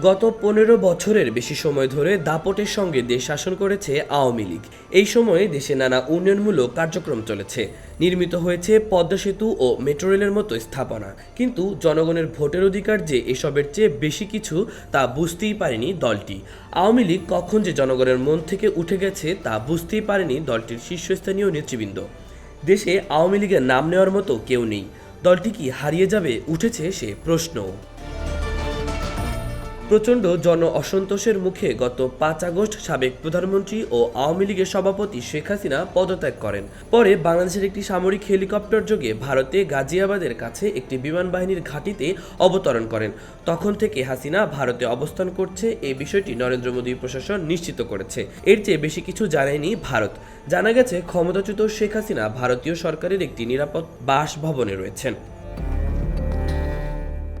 গত পনেরো বছরের বেশি সময় ধরে দাপটের সঙ্গে দেশ শাসন করেছে আওয়ামী লীগ। এই সময়ে দেশে নানা উন্নয়নমূলক কার্যক্রম চলেছে। নির্মিত হয়েছে পদ্মা সেতু ও মেট্রো রেলের মতো স্থাপনা। কিন্তু জনগণের ভোটের অধিকার যে এসবের চেয়ে বেশি কিছু তা বুঝতেই পারেনি দলটি। আওয়ামী লীগ কখন যে জনগণের মন থেকে উঠে গেছে তা বুঝতেই পারেনি দলটির শীর্ষস্থানীয় নেতৃবৃন্দ। দেশে আওয়ামী লীগের নাম নেওয়ার মতো কেউ নেই। দলটি কি হারিয়ে যাবে উঠেছে সে প্রশ্ন প্রচণ্ড জন অসন্তোষের মুখে গত পাঁচ আগস্ট সাবেক প্রধানমন্ত্রী ও আওয়ামী লীগের সভাপতি শেখ হাসিনা পদত্যাগ করেন। পরে বাংলাদেশের একটি সামরিক হেলিকপ্টার যোগে ভারতে গাজিয়াবাদের কাছে একটি বিমান বাহিনীর ঘাঁটিতে অবতরণ করেন। তখন থেকে হাসিনা ভারতে অবস্থান করছে এই বিষয়টি নরেন্দ্র মোদী প্রশাসন নিশ্চিত করেছে। এর চেয়ে বেশি কিছু জানায়নি ভারত। জানা গেছে, ক্ষমতাচ্যুত শেখ হাসিনা ভারতীয় সরকারের একটি নিরাপদ বাসভবনে রয়েছেন।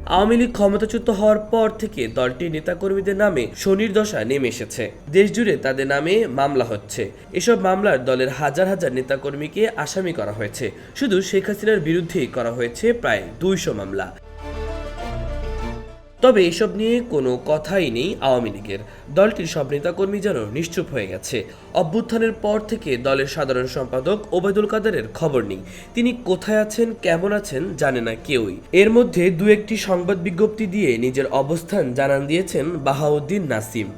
আওয়ামী লীগ ক্ষমতাচ্যুত হওয়ার পর থেকে দলটির নেতাকর্মীদের নামে শনির দশা নেমে এসেছে। দেশজুড়ে তাদের নামে মামলা হচ্ছে। এসব মামলার দলের হাজার হাজার নেতাকর্মীকে আসামি করা হয়েছে। শুধু শেখ হাসিনার বিরুদ্ধেই করা হয়েছে প্রায় দুইশো মামলা। তবে এসব নিয়ে কোনো কথাই নেই আওয়ামী লীগের। দলটির সব নেতাকর্মী যেন নিশ্চুপ হয়ে গেছে। অভ্যুত্থানের পর থেকে দলের সাধারণ সম্পাদক ওবায়দুল কাদেরের খবর নেই। তিনি কোথায় আছেন, কেমন আছেন, জানে না কেউই। এর মধ্যে দু একটি সংবাদ বিজ্ঞপ্তি দিয়ে নিজের অবস্থান জানান দিয়েছেন বাহাউদ্দিন নাসিম।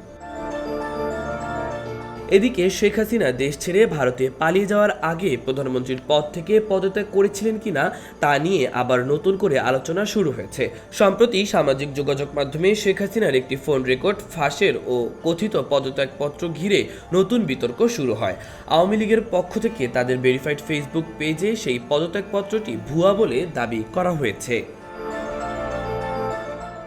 এদিকে শেখ হাসিনা দেশ ছেড়ে ভারতে পালিয়ে যাওয়ার আগে প্রধানমন্ত্রীর পদ থেকে পদত্যাগ করেছিলেন কিনা তা নিয়ে আবার নতুন করে আলোচনা শুরু হয়েছে। সম্প্রতি সামাজিক যোগাযোগ মাধ্যমে শেখ হাসিনার একটি ফোন রেকর্ড, ফাঁসের ও কথিত পদত্যাগপত্র ঘিরে নতুন বিতর্ক শুরু হয়। আওয়ামী লীগের পক্ষ থেকে তাদের ভেরিফাইড ফেসবুক পেজে সেই পদত্যাগপত্রটি ভুয়া বলে দাবি করা হয়েছে।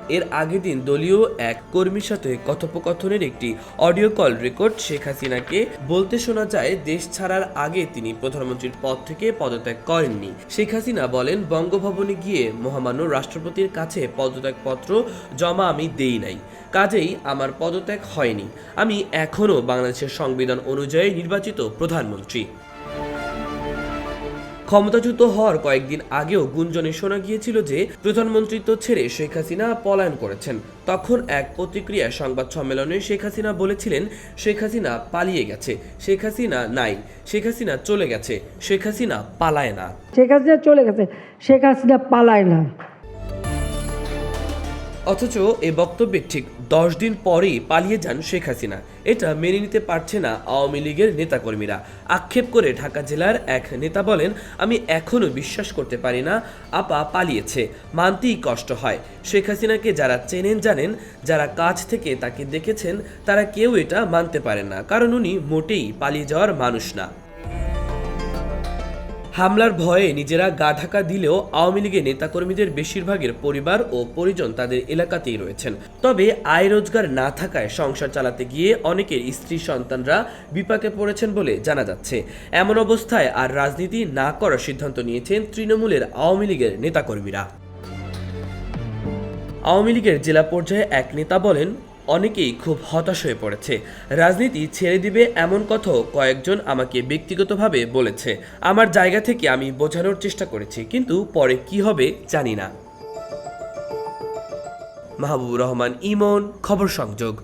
এর আগের দিন দলীয় এক কর্মীর সাথে কথোপকথনের একটি অডিও কল রেকর্ড শেখ হাসিনাকে বলতে শোনা যায়, দেশ ছাড়ার আগে তিনি প্রধানমন্ত্রীর পদ থেকে পদত্যাগ করেননি। শেখ হাসিনা বলেন, বঙ্গভবনে গিয়ে মহামান্য রাষ্ট্রপতির কাছে পদত্যাগপত্র জমা আমি দেই নাই। কাজেই আমার পদত্যাগ হয়নি। আমি এখনও বাংলাদেশের সংবিধান অনুযায়ী নির্বাচিত প্রধানমন্ত্রী। ক্ষমতাচ্যুত হওয়ার কয়েকদিন আগেও গুঞ্জনে শোনা গিয়েছিল যে প্রধানমন্ত্রীত্ব ছেড়ে শেখ হাসিনা পলায়ন করেছেন। তখন এক প্রতিক্রিয়া সংবাদ সম্মেলনে শেখ হাসিনা বলেছিলেন, শেখ হাসিনা পালিয়ে গেছে, শেখ হাসিনা নাই, শেখ হাসিনা চলে গেছে, শেখ হাসিনা পালায় না। শেখ হাসিনা চলে গেছে, শেখ হাসিনা পালায় না। অথচ এ বক্তব্যের ঠিক দশ দিন পরেই পালিয়ে যান শেখ হাসিনা। এটা মেনে নিতে পারছে না আওয়ামী লীগের নেতাকর্মীরা। আক্ষেপ করে ঢাকা জেলার এক নেতা বলেন, আমি এখনও বিশ্বাস করতে পারি না, আপা পালিয়েছে, মানতেই কষ্ট হয়। শেখ হাসিনাকে যারা চেনেন, জানেন, যারা কাছ থেকে তাকে দেখেছেন, তারা কেউ এটা মানতে পারেন না, কারণ উনি মোটেই পালিয়ে যাওয়ার মানুষ না। হামলার ভয়ে নিজেরা গা ঢাকা দিলেও আওয়ামী লীগের নেতাকর্মীদের বেশিরভাগের পরিবার ও পরিজন তাদের এলাকাতেই রয়েছেন। তবে আয় রোজগার না থাকায় সংসার চালাতে গিয়ে অনেকের স্ত্রী সন্তানরা বিপাকে পড়েছেন বলে জানা যাচ্ছে। এমন অবস্থায় আর রাজনীতি না করার সিদ্ধান্ত নিয়েছেন তৃণমূলের আওয়ামী লীগের নেতাকর্মীরা। আওয়ামী লীগের জেলা পর্যায়ে এক নেতা বলেন অনেকেই খুব হতাশ হয়ে পড়েছে। রাজনীতি ছেড়ে দিবে এমন কথাও কয়েকজন আমাকে ব্যক্তিগতভাবে বলেছে। আমার জায়গা থেকে আমি বোঝানোর চেষ্টা করেছি, কিন্তু পরে কি হবে জানি না। মাহবুবুর রহমান, ইমন, খবর সংযোগ।